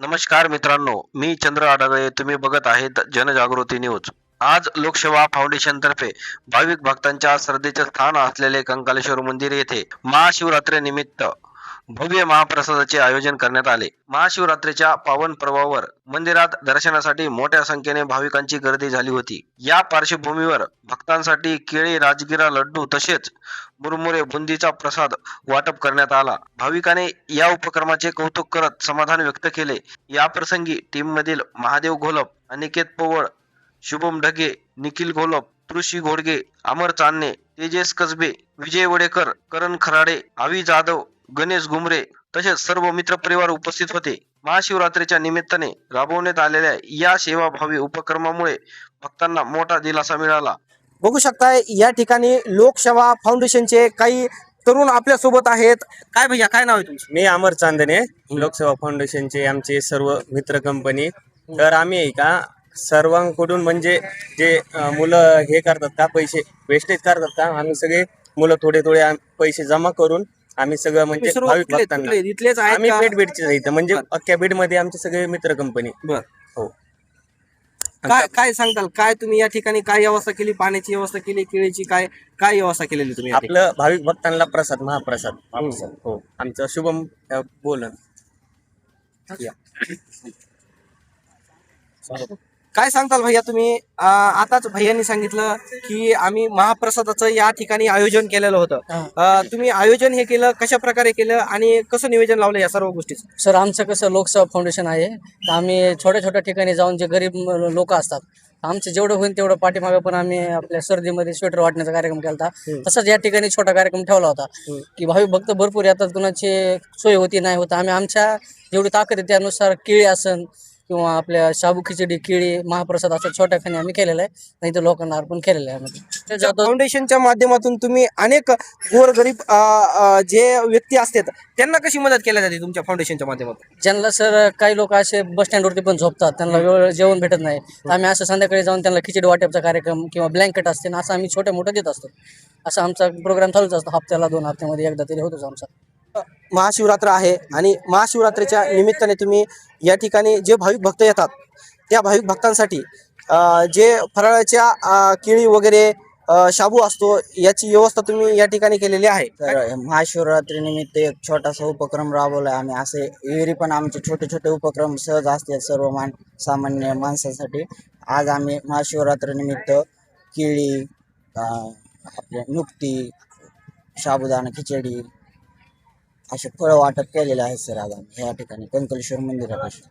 नमस्कार मित्रांनो मी चंद्र आडागळे तुम्ही बघत आहेत जनजागृती न्यूज. आज लोकसेवा फाउंडेशन तर्फे भाविक भक्तांच्या श्रद्धेचे स्थान असलेले कंकालेश्वर मंदिर येथे महाशिवरात्री निमित्त भव्य महाप्रसादाचे आयोजन करण्यात आले. महाशिवरात्रीच्या पावन पर्वावर मंदिरात दर्शनासाठी मोठ्या संख्येने भाविकांची गर्दी झाली होती. या पार्श्वभूमीवर भक्तांसाठी केळी राजगिरा लड्डू तसेच मुरमुरे बुंदीचा प्रसाद वाटप करण्यात आला. भाविकाने या उपक्रमाचे कौतुक करत समाधान व्यक्त केले. या प्रसंगी टीम मधील महादेव घोलप अनिकेत पोवळ शुभम ढगे निखिल घोलप तृषी घोडगे अमर चांदणे तेजस कसबे विजय वडेकर करण खराडे आवी जाधव गणेश गुमरे तसेच सर्व मित्र परिवार उपस्थित होते. महाशिवरात्रीच्या निमित्ताने राबवण्यात आलेल्या या सेवाभावी उपक्रमामुळे भक्तांना मोठा दिलासा मिळाला. बघू शकताय या ठिकाणी लोकसेवा फाउंडेशनचे काही तरुण आपल्यासोबत आहेत. काय भैया काय नाव आहे तुमचं? मी अमर चांदणे लोकसेवा फाउंडेशनचे आमचे सर्व मित्र कंपनी. तर आम्ही आहे का सर्वांकडून म्हणजे जे अं, मुलं हे करतात का पैसे वेस्टेज करतात का आम्ही सगळे मुलं थोडे थोडे आम- पैसे जमा करून आम्ही सगळं म्हणजे सर्व भाविक कुठले- भक्तांना. कुठले? इथलेच आहेत आम्ही का? पेट बेटचे इथं. म्हणजे अख्ख्या बीडमध्ये आमचे सगळे मित्र कंपनी बर. हो. काय काय सांगताल? काय तुम्ही या ठिकाणी काय व्यवस्था केली? पाण्याची व्यवस्था केली? केळीची काय काय व्यवस्था केलेली तुम्ही या ठिकाणी? आपलं भाविक भक्तांना प्रसाद महाप्रसाद. महाप्रसाद. हो. आमचं शुभम अं, बोलन. या. काय सांगताल भैया तुम्ही? आताच भैयांनी सांगितलं की आम्ही महाप्रसादाचं या ठिकाणी आयोजन केलेलं होतं. तुम्ही आयोजन हे केलं कशा प्रकारे केलं आणि कसं नियोजन लावलं या सर्व गोष्टीचं? सर आमचं कसं लोकसेवा फाउंडेशन आहे. तर आम्ही छोट्या छोट्या ठिकाणी जाऊन जे गरीब लोक असतात आमचं जेवढं होईल तेवढं पाठीमागे पण आम्ही आपल्या सर्दीमध्ये स्वेटर वाटण्याचा कार्यक्रम केला होता तसंच या ठिकाणी छोटा कार्यक्रम ठेवला होता. की भाविक भक्त भरपूर येतात कुणाची सोय होती नाही होत. आम्ही आमच्या जेवढी ताकद आहे त्यानुसार केळी असन किंवा आपल्या शाबू खिचडी केळी महाप्रसाद असं छोट्या खाणी आम्ही केलेलं आहे. नाही तर लोकांना अर्पण केलेलं आहे आम्ही. फाउंडेशनच्या माध्यमातून तुम्ही अनेक गोरगरीब अं, अं, जे व्यक्ती असतात त्यांना कशी मदत केली जाते तुमच्या फाउंडेशनच्या माध्यमातून? ज्यांना सर काही लोक असे बस स्टँडवरती पण झोपतात. त्यांना वेळ जेवण भेटत नाही. तर आम्ही असं संध्याकाळी जाऊन त्यांना खिचडी वाटपचा कार्यक्रम किंवा ब्लँकेट असते ना असं आम्ही छोटे मोठे देत असतो. असं आमचा प्रोग्राम चालूच असतो. हप्त्याला दोन हप्त्यामध्ये एकदा तरी होतोच आमचा. महाशिवरात्र आहे आणि महाशिवरात्रीच्या निमित्ताने तुम्ही या ठिकाणी जे भाविक भक्त येतात त्या भाविक भक्तांसाठी जे फराळाच्या किळी केळी वगैरे शाबू असतो याची व्यवस्था तुम्ही या ठिकाणी केलेली आहे? तर महाशिवरात्री निमित्त एक छोटासा उपक्रम राबवला आम्ही. असे विहिरी पण आमचे छोटे छोटे उपक्रम सहज असतात सर्व मान सामान्य माणसासाठी. आज आम्ही महाशिवरात्री निमित्त केळी आपले नुकती साबुदाणा खिचडी असे फळं वाटप केलेले आहेत सर आज आम्ही या ठिकाणी. कंकलेश्वर मंदिरापासून